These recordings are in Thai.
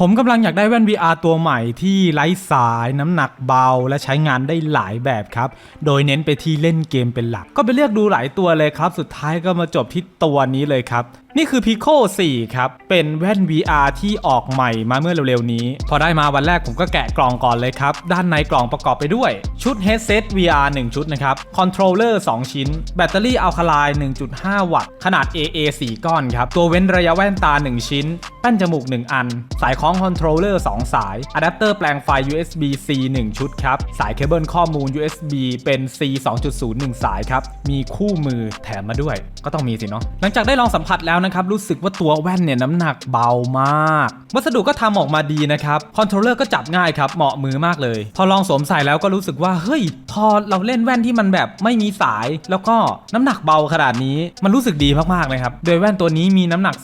ผมกำลังอยากได้แว่น VR ตัวใหม่ที่ไร้สายน้ำหนักเบา และใช้งานได้หลายแบบครับ โดยเน้นไปที่เล่นเกมเป็นหลัก ก็ไปเลือกดูหลายตัวเลยครับ สุดท้ายก็มาจบที่ตัวนี้เลยครับ นี่คือ Pico 4 ครับ เป็นแว่น VR ที่ออกใหม่มาเมื่อเร็วๆนี้ พอได้มาวันแรกผมก็แกะกล่องก่อนเลยครับ ด้านในกล่องประกอบไปด้วย ชุด headset VR 1 ชุดนะครับคอนโทรลเลอร์2ชิ้น แบตเตอรี่อัลคาไลน์1.5 วัตต์ ขนาด AA 4 ก้อนครับ ตัวเว้นระยะแว่นตา 1 ชิ้น แป้นจมูก 1 อัน สายคล้องคอนโทรลเลอร์2สายอะแดปเตอร์แปลงไฟ USB C 1 ชุดครับ สายเคเบิลข้อมูล USB เป็น C 2.0 1 สายครับ มีคู่มือแถมมาด้วย ก็ต้องมีสิเนาะ หลังจากได้ลองสัมผัสแล้วนะครับรู้สึกว่าตัวแว่นเนี่ยน้ำหนักเบามาก วัสดุก็ทำออกมาดีนะครับคอนโทรลเลอร์ก็จับง่ายครับเหมาะมือมากเลย พอลองสวมใส่แล้วก็รู้สึกว่าเฮ้ย พอเราเล่นแว่นที่มันแบบไม่มีสาย แล้วก็น้ำหนักเบาขนาดนี้มันรู้สึกดีมากๆเลยครับโดยแว่นตัวนี้มีน้ำหนัก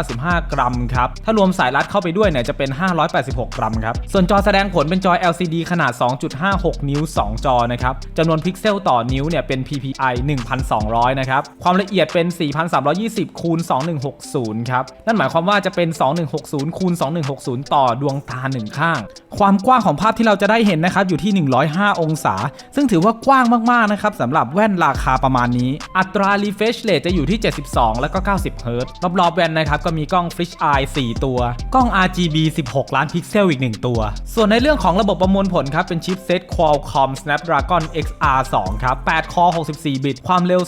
295 กรัมครับถ้ารวมสายรัดเข้าไปด้วยเนี่ยจะเป็น 586 กรัมครับส่วนจอแสดงผลเป็นจอ LCD ขนาด 2.56 นิ้ว 2 จอนะครับจำนวนพิกเซลต่อนิ้วเนี่ยเป็น PPI 1200 นะครับ ความละเอียดเป็น 4320 คูณ 2160 ครับ นั่นหมายความว่าจะเป็น 2160 คูณ2160 ต่อดวงตาหนึ่งข้าง ความกว้างของภาพที่เราจะได้เห็นนะครับอยู่ที่ 105 องศา ซึ่งถือว่ากว้างมากๆนะครับสำหรับแว่นราคาประมาณนี้ อัตรา refresh rate จะอยู่ที่ 72 แล้วก็ 90 เฮิรตซ์รอบๆแว่นนะครับก็มีกล้อง fish eye 4 ตัว กล้อง RGB 16 ล้านพิกเซลอีก 1 ตัว ส่วนในเรื่องของระบบประมวลผลครับเป็นชิปเซต Qualcomm Snapdragon XR2 ครับ 8 คอ 64 บิต ความเร็ว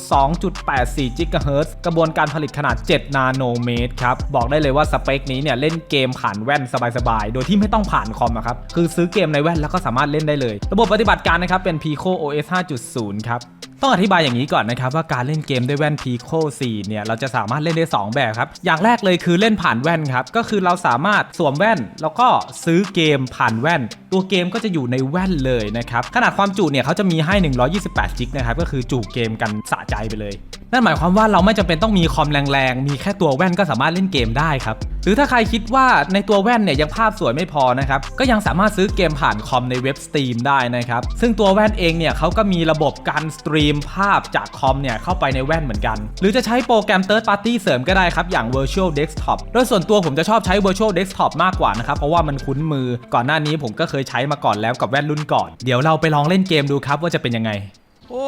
2.84 GHz กระบวนการผลิตขนาด 7 นาโนเมตรครับ บอกได้เลยว่าสเปคนี้เนี่ยเล่นเกมผ่านแว่นสบายๆ โดยที่ไม่ต้องผ่านคอมอะครับ คือซื้อเกมในแว่นแล้วก็สามารถเล่นได้เลย ระบบปฏิบัติการนะครับเป็น Pico OS 5.0 ครับต้องอธิบายอย่างนี้ก่อนนะครับว่าการเล่นเกมด้วยแว่น Pico 4 เนี่ยเราจะสามารถเล่นได้ 2 แบบครับ อย่างแรกเลยคือเล่นผ่านแว่นครับ ก็คือเราสามารถสวมแว่น แล้วก็ซื้อเกมผ่านแว่น ตัวเกมก็จะอยู่ในแว่นเลยนะครับ ขนาดความจุเนี่ยเขาจะมีให้ 128 จิกนะครับ ก็คือจุเกมกันสะใจไปเลย นั่นหมายความว่าเราไม่จำเป็นต้องมีคอมแรงๆ มีแค่ตัวแว่นก็สามารถเล่นเกมได้ครับ หรือถ้าใครคิดว่าในตัวแว่นเนี่ยยังภาพสวยไม่พอนะครับ ก็ยังสามารถซื้อเกมผ่านคอมในเว็บสตรีมได้นะครับ ซึ่งตัวแว่นเองเนี่ยเขาก็มีระบบการสตรีมภาพจากคอมเนี่ยเข้าไปในแว่นเหมือนกัน หรือจะใช้โปรแกรม Third Party เสริมก็ได้ครับ อย่าง Virtual Desktop โดยส่วนตัวผมจะชอบใช้ Virtual Desktop มากกว่านะครับ เพราะว่ามันคุ้นมือ ก่อนหน้านี้ผมก็เคยใช้มาก่อนแล้วกับแว่นรุ่นก่อน เดี๋ยวเราไปลองเล่นเกมดูครับว่าจะเป็นยังไง โอ้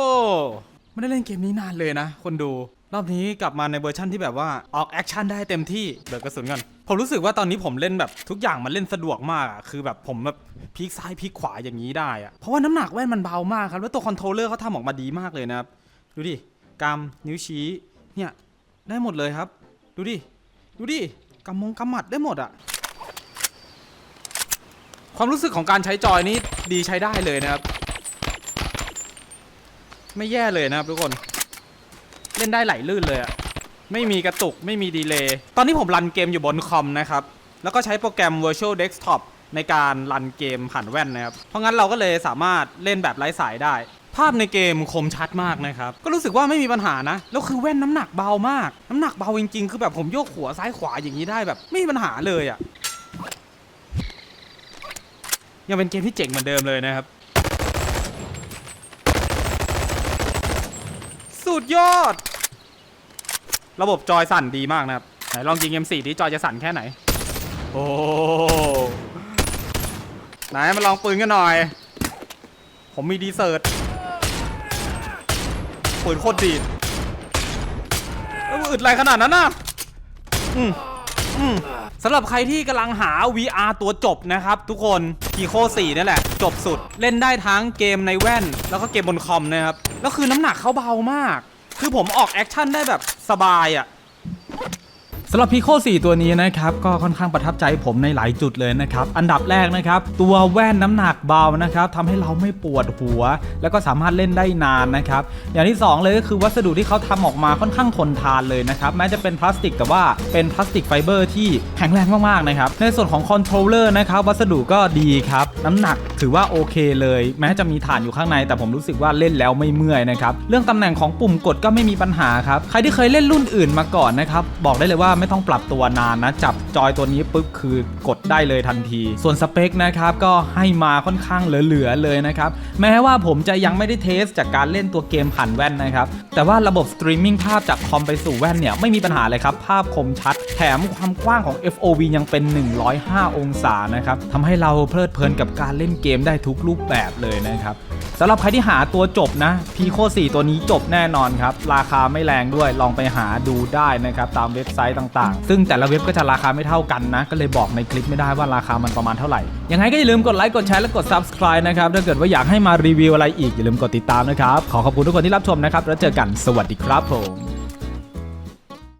ไม่ได้เล่นเกมนี้นานเลยนะ คนดู รอบนี้กลับมาในเวอร์ชั่นที่แบบว่าออกแอคชั่นได้เต็มที่เบิกกระสุนก่อนผมรู้สึกว่าตอนนี้ผมเล่นแบบทุกอย่างมันเล่นสะดวกมากอะคือแบบผมแบบพลิกซ้ายพลิกขวาอย่างนี้ได้อะเพราะว่าน้ำหนักแว่นมันเบามากครับแล้วตัวคอนโทรลเลอร์เขาทำออกมาดีมากเลยนะครับดูดิกำนิ้วชี้เนี่ยได้หมดเลยครับ ดูดิดูดิกำมงกำหมัดได้หมดอะความรู้สึกของการใช้จอยนี้ดีใช้ได้เลยนะครับ ไม่แย่เลยนะครับทุกคน เล่นได้ไหลลื่นเลยอะไม่มีกระตุกไม่มีดีเลย์ตอนนี้ผมรันเกมอยู่บนคอมนะครับ แล้วก็ใช้โปรแกรม Virtual Desktop ในการรันเกมผ่านแว่นนะครับ เพราะงั้นเราก็เลยสามารถเล่นแบบไร้สายได้ ภาพในเกมคมชัดมากนะครับ ก็รู้สึกว่าไม่มีปัญหานะ แล้วคือแว่นน้ำหนักเบามาก น้ำหนักเบาจริงๆ คือแบบผมโยกหัวซ้ายขวาอย่างนี้ได้แบบไม่มีปัญหาเลยอะยังเป็นเกมที่เจ๋งเหมือนเดิมเลยนะครับ สุดยอด ระบบจอยสั่นดีมากนะครับไหนลองยิง M4 ดิจอยจะสั่นแค่ไหน โอ้ไหนมาลองปืนกันหน่อย ผมมีดีเซิร์ตปืนโคตรดีดอึดอะไรขนาดนั้นน่ะอืมอืม สำหรับใครที่กำลังหา VR ตัวจบนะครับ ทุกคนพีโค4นี่แหละ จบสุดเล่นได้ทั้งเกมในแว่น แล้วก็เกมบนคอมนะครับ แล้วคือน้ำหนักเขาเบามาก คือผมออกแอคชั่นได้แบบสบายอะ่ะ สำหรับ Pico 4 ตัวนี้นะครับก็ค่อนข้างประทับใจผมในหลายจุดเลยนะครับ อันดับแรกนะครับ ตัวแว่นน้ำหนักเบานะครับทำให้เราไม่ปวดหัว แล้วก็สามารถเล่นได้นานนะครับ อย่างที่ 2 เลยก็คือวัสดุที่เขาทำออกมาค่อนข้างทนทานเลยนะครับแม้จะเป็นพลาสติกแต่ว่าเป็นพลาสติกไฟเบอร์ที่แข็งแรงมากๆนะครับในส่วนของคอนโทรลเลอร์นะครับวัสดุก็ดีครับน้ำหนักถือว่าโอเคเลย แม้จะมีฐานอยู่ข้างใน แต่ผมรู้สึกว่าเล่นแล้วไม่เมื่อยนะครับเรื่องตำแหน่งของปุ่มกดก็ไม่มีปัญหาครับใครที่เคยเล่นรุ่นอื่นมาก่อนนะครับบอกได้เลยว่าไม่ต้องปรับตัวนานนะ จับจอยตัวนี้ปุ๊บคือกดได้เลยทันที ส่วนสเปคนะครับก็ให้มาค่อนข้างเหลือๆเลยนะครับแม้ว่าผมจะยังไม่ได้เทสจากการเล่นตัวเกมผ่านแว่นนะครับแต่ว่าระบบสตรีมมิ่งภาพจากคอมไปสู่แว่นเนี่ยไม่มีปัญหาเลยครับภาพคมชัด แถมความกว้างของ FOV ยังเป็น 105 องศานะครับทำให้เราเพลิดเพลินกับการเล่นเกมได้ทุกรูปแบบเลยนะครับสำหรับใครที่หาตัวจบนะ p ีโค4ตัวนี้จบแน่นอนครับ ราคาไม่แรงด้วยลองไปหาดูได้นะครับ ตามเว็บไซต์ต่างๆ ซึ่งแต่ละเว็บก็จะราคาไม่เท่ากันนะ ก็เลยบอกในคลิปไม่ได้ว่าราคามันประมาณเท่าไหร่ ยังไงก็อย่าลืมกดไลค์ กดแชร์และกด subscribe นะครับ ถ้าเกิดว่าอยากให้มารีวิวอะไรอีกอย่าลืมกดติดตามนะครับ ขอขอบคุณทุกคนที่รับชมนะครับ แล้วเจอกัน สวัสดีครับผม